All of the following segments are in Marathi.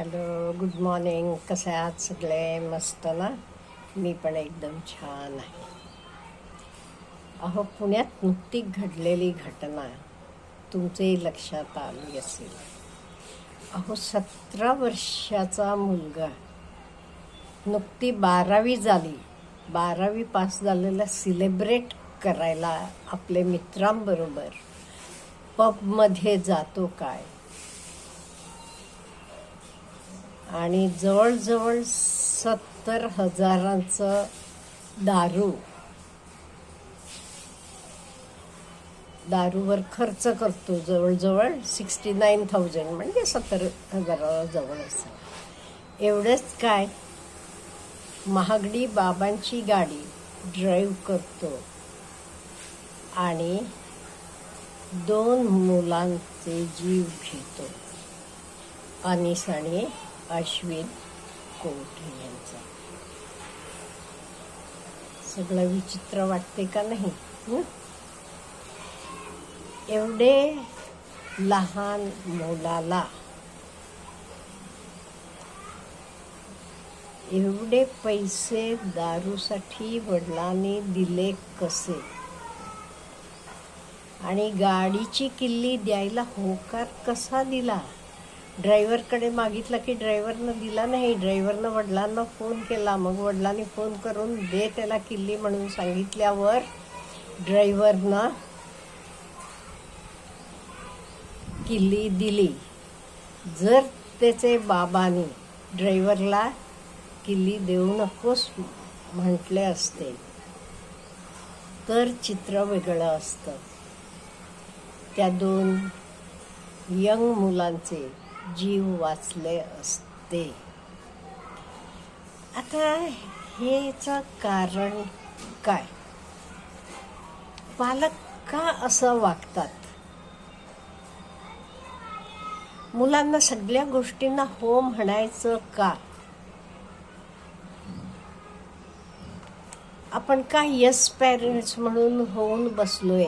हॅलो गुड मॉर्निंग कसे आहात सगळे मस्त ना मी पण एकदम छान आहे. अहो पुण्यात नुकती घडलेली घटना तुमचेही लक्षात आली असेल. अहो सतरा वर्षाचा मुलगा. नुकती बारावी झाली. बारावी पास झालेला सिलेब्रेट करायला आपले मित्रांबरोबर पबमध्ये जातो काय? आणि जवळजवळ सत्तर हजारांचं दारू. दारूवर खर्च करतो जवळजवळ सिक्स्टी नाईन थाउजंड म्हणजे सत्तर हजाराजवळ असं. एवढंच काय? महागडी बाबांची गाडी ड्राईव्ह करतो आणि दोन मुलांचे जीव घेतो. अनिस आणि अश्विन कोठे यांचा? सगळं विचित्र वाटते का नाही? एवढे लहान मुलाला एवढे पैसे दारूसाठी वडिलांनी दिले कसे? आणि गाडीची किल्ली द्यायला होकार कसा दिला? ड्रायव्हरकडे मागितला की ड्रायव्हरनं दिला नाही. ड्रायव्हरनं वडिलांना फोन केला. मग वडिलांनी फोन करून दे त्याला किल्ली म्हणून सांगितल्यावर ड्रायव्हरनं किल्ली दिली. जर त्याचे बाबाने ड्रायव्हरला किल्ली देऊ नकोस म्हटले असते तर चित्र वेगळं असतं. त्या दोन यंग मुलांचे जीव वाचले असते. आता हेचं कारण काय? पालक का असं वागतात? मुलांना सगळ्या गोष्टींना हो म्हणायचं का? आपण का यस पॅरेंट्स म्हणून होऊन बसलोय?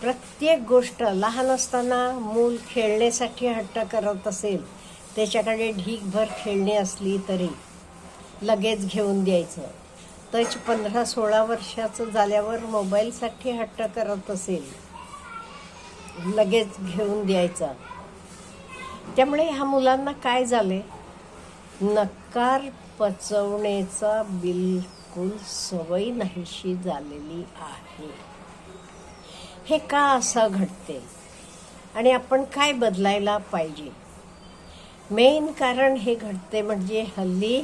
प्रत्येक गोष्ट लहान असताना मूल खेळण्यासाठी हट्ट करत असेल त्याच्याकडे ढीकभर खेळणी असली तरी लगेच घेऊन द्यायचं. तच पंधरा सोळा वर्षाचं झाल्यावर मोबाईलसाठी हट्ट करत असेल लगेच घेऊन द्यायचा. त्यामुळे ह्या मुलांना काय झाले? नकार पचवण्याचा बिलकुल सवय नाहीशी झालेली आहे. हे का असं घडते? आणि आपण काय बदलायला पाहिजे? मेन कारण हे घडते म्हणजे हल्ली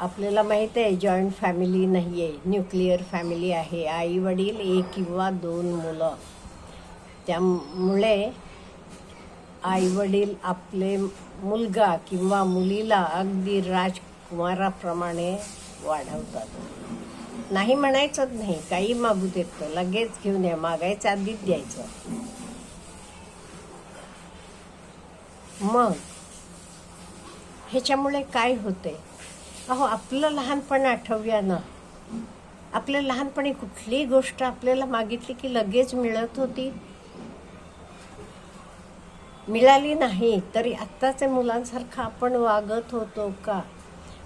आपल्याला माहीत आहे जॉईंट फॅमिली नाही आहे न्यूक्लिअर फॅमिली आहे आई वडील एक किंवा दोन मुलं. त्यामुळे आई वडील आपले मुलगा किंवा मुलीला अगदी राजकुमाराप्रमाणे वाढवतात. नाही म्हणायचंच नाही. काही मागू देत लगेच घेऊन या. मागायचं आधीच द्यायचं. मग ह्याच्यामुळे काय होते अहो आपलं लहानपण आठवूया ना. आपल्या लहानपणी कुठलीही गोष्ट आपल्याला मागितली की लगेच मिळत होती. मिळाली नाही तरी आत्ताच्या मुलांसारखं आपण वागत होतो का?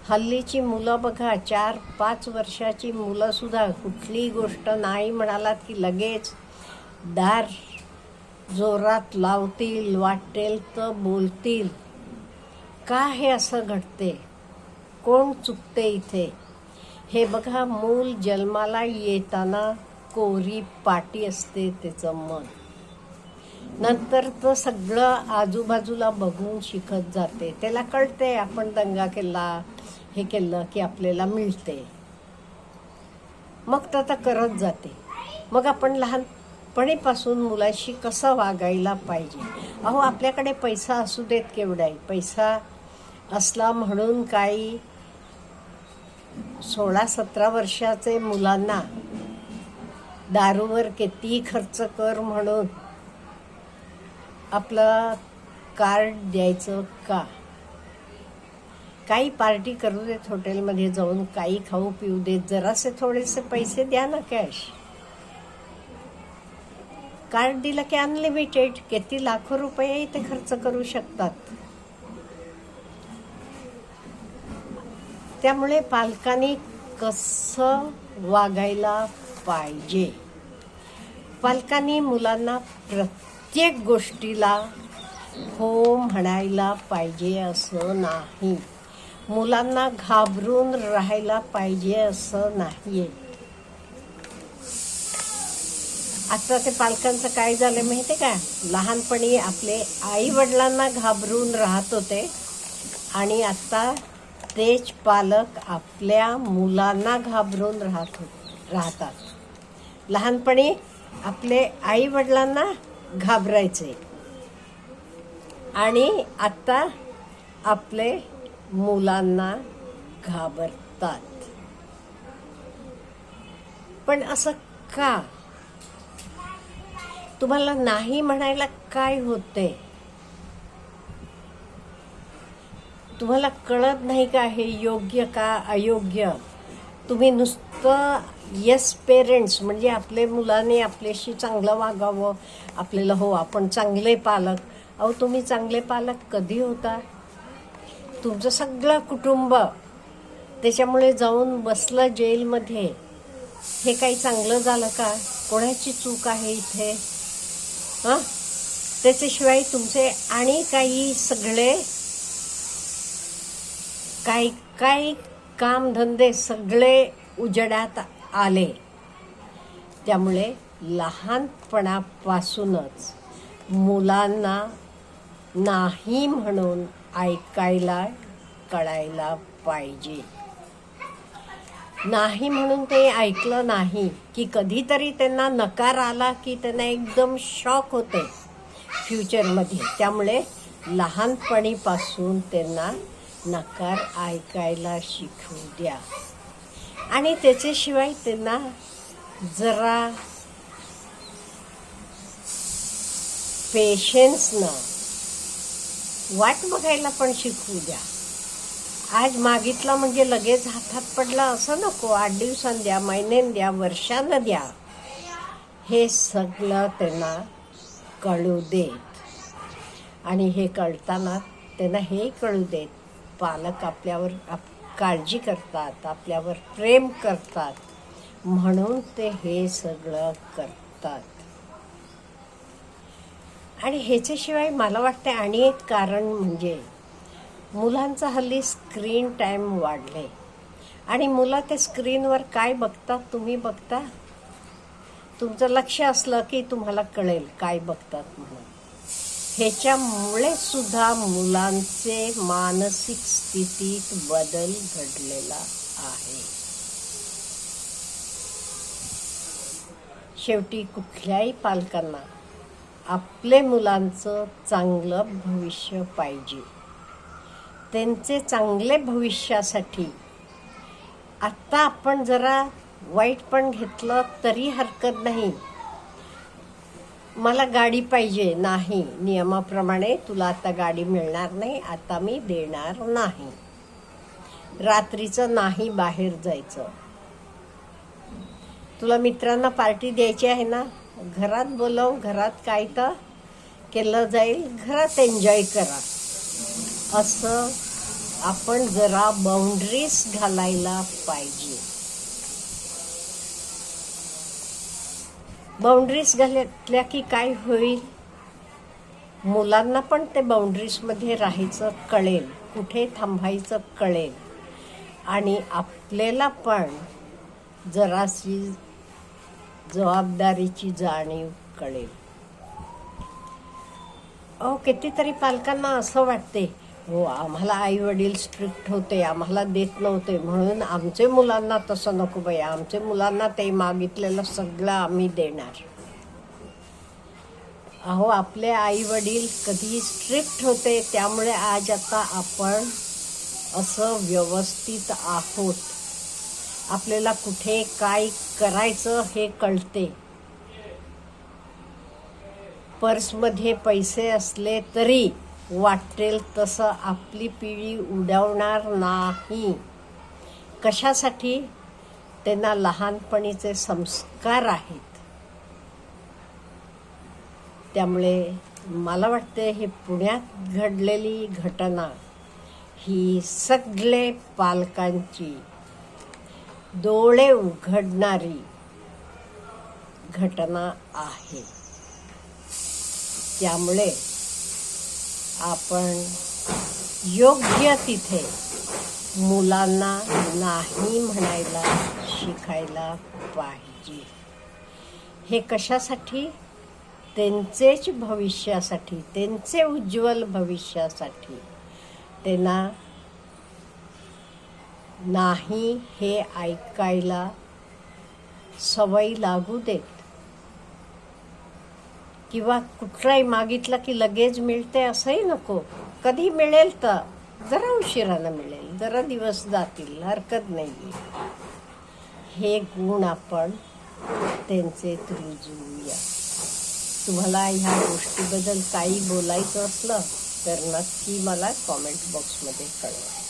हल्लीची मुलं बघा चार पाच वर्षाची मुलंसुद्धा कुठलीही गोष्ट नाही म्हणालात की लगेच दार जोरात लावतील वाटेल तर बोलतील. का हे असं घडते? कोण चुकते इथे? हे बघा मूल जन्माला येताना कोरी पाटी असते त्याचं मन. नंतर तर सगळं आजूबाजूला बघून शिकत जाते. त्याला कळते आपण दंगा केला हे केलं की आपल्याला मिळते. मग तर आता करत जाते. मग आपण लहानपणीपासून मुलाशी कसं वागायला पाहिजे? अहो आपल्याकडे पैसा असू देत केवढाही. पैसा असला म्हणून काही सोळा सतरा वर्षाचे मुलांना दारूवर किती खर्च कर म्हणून आपलं कार्ड द्यायचं का? काही पार्टी करू देत हॉटेलमध्ये जाऊन काही खाऊ पिऊ देत जरासे थोडेसे पैसे द्या ना कॅश कार्ड दिलं की अनलिमिटेड किती लाखो रुपये ते खर्च करू शकतात. त्यामुळे पालकांनी कसं वागायला पाहिजे? पालकांनी मुलांना प्रत्येक गोष्टीला हो म्हणायला पाहिजे असं नाही. मुलांना घाबरून राहायला पाहिजे असं नाहीये. आता ते पालकांचं काय झालं माहिती का? लहानपणी आपले आई वडिलांना घाबरून राहत होते आणि आता तेच पालक आपल्या मुलांना घाबरून राहत हो, राहतात. लहानपणी आपले आई वडिलांना घाबरायचे. आणि आता आपले मुलांना घाबरतात. पण असं का? तुम्हाला नाही म्हणायला काय होते तुम्हाला कळत नाही का हे योग्य का अयोग्य? तुम्ही नुसतं येस पेरेंट्स म्हणजे आपले मुलाने आपल्याशी चांगलं वागावं आपल्याला हो आपण चांगले पालक. अहो तुम्ही चांगले पालक कधी होता? तुमचं सगळं कुटुंब त्याच्यामुळे जाऊन बसलं जेलमध्ये. हे काही चांगलं झालं का? कोणाची चूक आहे इथे? हां? त्याच्याशिवाय तुमचे आणि काही सगळे काही काही कामधंदे सगळे उजडात आले. त्यामुळे लहानपणापासूनच मुलांना नाही म्हणून ऐकायला कळायला पाहिजे. नाही म्हणून ते ऐकलं नाही की कधीतरी त्यांना नकार आला की त्यांना एकदम शॉक होते फ्युचरमध्ये त्यामुळे लहानपणीपासून त्यांना नकार ऐकायला शिकवू द्या. आणि त्याच्याशिवाय त्यांना जरा पेशन्सनं वाट बघायला पण शिकवू द्या. आज मागितला म्हणजे लगेच हातात पडला असं नको. आठ दिवसांनी द्या महिन्यानं द्या वर्षानं द्या. हे सगळं त्यांना कळू देत. आणि हे कळताना त्यांना हे कळू देत. पालक आपल्यावर आप काळजी करतात आपल्यावर प्रेम करतात. म्हणून ते हे सगळं करतात. आणि ह्याच्याशिवाय मला वाटते आणि एक कारण म्हणजे मुलांचा हल्ली स्क्रीन टाईम वाढले आणि मुलं ते स्क्रीनवर काय बघतात तुम्ही बघता? तुमचं लक्ष असलं की तुम्हाला कळेल काय बघतात म्हणून. ह्याच्यामुळे सुद्धा मुलांचे मानसिक स्थितीत बदल घडलेला आहे. शेवटी कुठल्याही पालकांना आपले मुलांचं चांगलं भविष्य पाहिजे. त्यांचे चांगले भविष्यासाठी आत्ता आपण जरा वाईट पण घेतलं तरी हरकत नाही. मला गाडी पाहिजे नाही. नियमाप्रमाणे तुला आता गाडी मिळणार नाही आता मी देणार नाही. रात्रीचं नाही बाहेर जायचं. तुला मित्रांना पार्टी द्यायची आहे ना? घरात बोलव घरात काय तर केलं जाईल घरात एन्जॉय करा. असं आपण जरा बाउंड्रीज घालायला पाहिजे. बाउंड्रीज घालतल्या की काय होईल? मुलांना पण ते बाउंड्रीजमध्ये राहायचं कळेल कुठे थांबायचं कळेल. आणि आपल्याला पण जराशी जबाबदारीची जाणीव कळेल. अहो कितीतरी पालकांना असं वाटते हो आम्हाला आई वडील स्ट्रिक्ट होते आम्हाला देत नव्हते म्हणून आमचे मुलांना तसं नको बाई आमचे मुलांना ते मागितलेलं सगळं आम्ही देणार. अहो आपले आई वडील कधी स्ट्रिक्ट होते त्यामुळे आज आता आपण असं व्यवस्थित आहोत. आपल्याला कुठे काय करायचं हे कळते. पर्समध्ये पैसे असले तरी वाटेल तसं आपली पिढी उडवणार नाही. कशासाठी? त्यांना लहानपणीचे संस्कार आहेत. त्यामुळे मला वाटते हे पुण्यात घडलेली घटना ही सगळे पालकांची डोळे उघडणारी घटना आहे. त्यामुळे आपण योग्य तिथे मुलांना नाही म्हणायला शिकायला पाहिजे. हे कशासाठी? त्यांचेच भविष्यासाठी त्यांचे उज्ज्वल भविष्यासाठी. त्यांना नाही हे ऐकायला सवय लागू देत. किंवा कुठलाही मागितलं की लगेच मिळते असंही नको. कधी मिळेल तर जरा उशिरानं मिळेल जरा दिवस जातील हरकत नाही हे गुण आपण त्यांचे रुजवूया तुम्हाला ह्या गोष्टीबद्दल काही बोलायचं असलं तर नक्की मला कॉमेंट बॉक्समध्ये कळवा.